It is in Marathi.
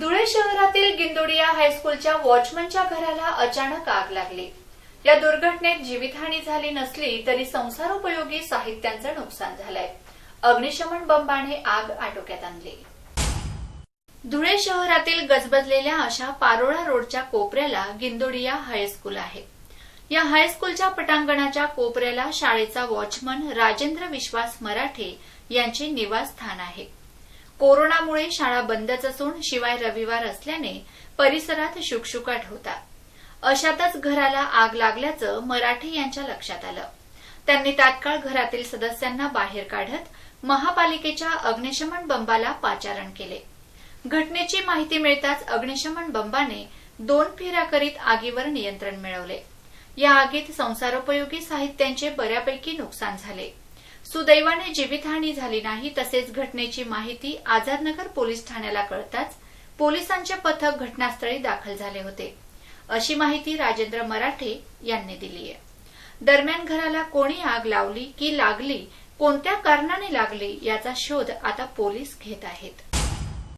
धुळे शहरातील गिंदोडिया हायस्कूलच्या वॉचमनच्या घराला अचानक आग लागली. या दुर्घटनेत जीवितहानी झाली नसली तरी संसारोपयोगी साहित्यांचं नुकसान झालंय. अग्निशमन बंबाने आग आटोक्यात आणली. धुळे शहरातील गजबजलेल्या अशा पारोळा रोडच्या कोपऱ्याला गिंदोडिया हायस्कूल आहे. या हायस्कूलच्या पटांगणाच्या कोपऱ्याला शाळेचा वॉचमन राजेंद्र विश्वास मराठे यांचे निवासस्थान आहे. कोरोनामुळे शाळा बंदच असून शिवाय रविवार असल्याने परिसरात शुकशुकाट होता. अशातच घराला आग लागल्याचं मराठे यांच्या लक्षात आलं. त्यांनी तात्काळ घरातील सदस्यांना बाहेर काढत महापालिकेच्या अग्निशमन बंबाला पाचारण केले. घटनेची माहिती मिळताच अग्निशमन बंबाने दोन फेऱ्या करीत आगीवर नियंत्रण मिळवले. या आगीत संसारोपयोगी साहित्यांचे बऱ्यापैकी नुकसान झाले. सुदैवाने जीवितहानी झाली नाही तसेच घटनेची माहिती आझादनगर पोलीस ठाण्याला कळताच पोलिसांचे पथक घटनास्थळी दाखल झाले होते. अशी माहिती राजेंद्र मराठे यांनी दिली आहे. दरम्यान घराला कोणी आग लावली की लागली कोणत्या कारणाने लागली याचा शोध आता पोलीस घेत आहेत.